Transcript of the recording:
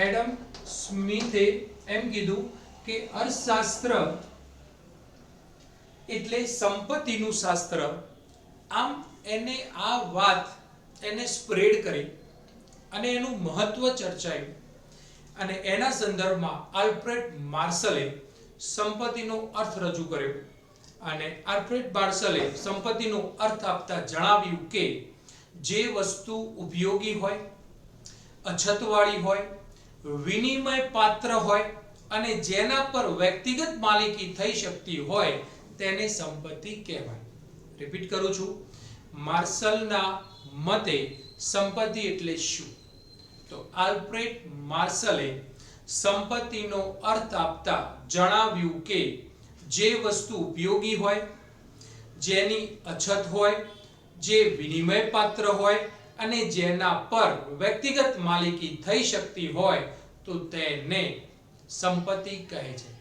Adam સ્મિથે એમ કીધું કે અર્થશાસ્ત્ર એટલે સંપત્તિનું શાસ્ત્ર. આમ એને આ વાત એને સ્પ્રેડ કરી અને એનું મહત્વ ચર્ચાયું. અને એના સંદર્ભમાં આલ્ફ્રેડ માર્શલે સંપત્તિનો અર્થ રજૂ કર્યો. અને આલ્ફ્રેડ માર્શલે સંપત્તિનો અર્થ આપતા જણાવ્યું કે જે વસ્તુ ઉપયોગી હોય, અછતવાળી હોય વિનિમય પાત્ર હોય અને જેના પર વ્યક્તિગત માલિકી થઈ શકતી હોય તેને સંપત્તિ કહેવાય. રિપીટ કરું છું. માર્શલના મતે સંપત્તિ એટલે શું? તો આલ્ફ્રેડ માર્શલે સંપત્તિનો અર્થ આપતા જણાવ્યું કે જે વસ્તુ ઉપયોગી હોય, જેની અછત હોય, જે વિનિમય પાત્ર હોય અને જેના પર વ્યક્તિગત માલિકી થઈ શકતી હોય તો તેને સંપત્તિ કહે છે.